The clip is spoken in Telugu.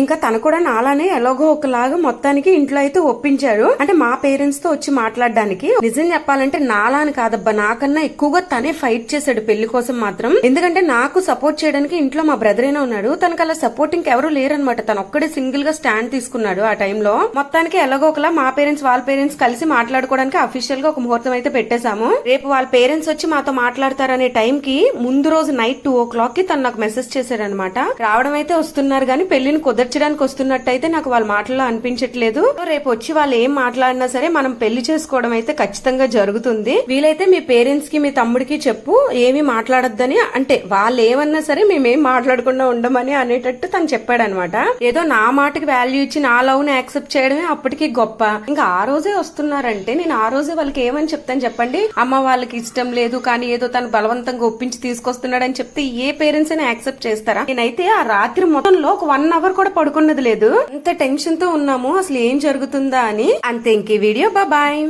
ఇంకా తను కూడా నాలానే ఎలాగో ఒకలాగా మొత్తానికి ఇంట్లో అయితే ఒప్పించాడు. అంటే మా పేరెంట్స్తో వచ్చి మాట్లాడడానికి. నిజం చెప్పాలంటే నాలా అని కాదబ్బా. నాకన్నా ఎక్కువగా తనే ఫైట్ చేశాడు పెళ్ళి కోసం మాత్రం. ఎందుకంటే నాకు సపోర్ట్ చేయడానికి ఇంట్లో మా బ్రదర్ అయినా ఉన్నాడు. తనకు అలా సపోర్టింగ్ ఎవరు లేరనమాట తను ఒక్కడే సింగిల్గా స్టాండ్ తీసుకున్నాడు ఆ టైంలో మొత్తానికి ఎలాగో ఒకలా మా పేరెంట్స్ వాళ్ళ పేరెంట్స్ కలిసి మాట్లాడుకోవడానికి అఫీషియల్గా ఒక ముహూర్తం అయితే పెట్టేశాము. రేపు వాళ్ళ పేరెంట్స్ వచ్చి మాతో మాట్లాడతారనే టైం కి ముందు రోజు నైట్ టూ ఓ క్లాక్కి తను నాకు మెసేజ్ చేశాడు అనమాట రావడం అయితే వస్తున్నారు కానీ పెళ్ళిని కుదర్చడానికి వస్తున్నట్టయితే నాకు వాళ్ళ మాటల్లో అనిపించట్లేదు. రేపు వచ్చి వాళ్ళు ఏం మాట్లాడినా సరే మనం పెళ్ళి చేసుకోవడం అయితే ఖచ్చితంగా జరుగుతుంది. వీలైతే మీ పేరెంట్స్కి మీ తమ్ముడికి చెప్పు ఏమి మాట్లాడొద్దని. అంటే వాళ్ళు ఏమన్నా సరే మేమేం మాట్లాడకుండా ఉండమని అనేటట్టు తను చెప్పాడు అనమాట ఏదో నా మాటకి వాల్యూ ఇచ్చి నా లవ్ని యాక్సెప్ట్ చేయడమే అప్పటికి గొప్ప. ఇంకా ఆ రోజే వస్తున్నారంటే నేను ఆ రోజే వాళ్ళకి ఏమని చెప్తాను చెప్పండి? అమ్మ వాళ్ళకి ఇష్టం లేదు కానీ ఏదో తను బలవంతంగా ఒప్పించి తీసుకొస్తున్నాడని చెప్తే ఏ పేరెంట్స్ అయినా యాక్సెప్ట్ చేస్తారా? నేనైతే ఆ రాత్రి మొత్తంలో ఒక వన్ అవర్ కూడా పడుకున్నది లేదు. ఇంత టెన్షన్తో ఉన్నాము అసలు ఏం జరుగుతుందా అని. అంతే ఇంకే వీడియో. బాయ్.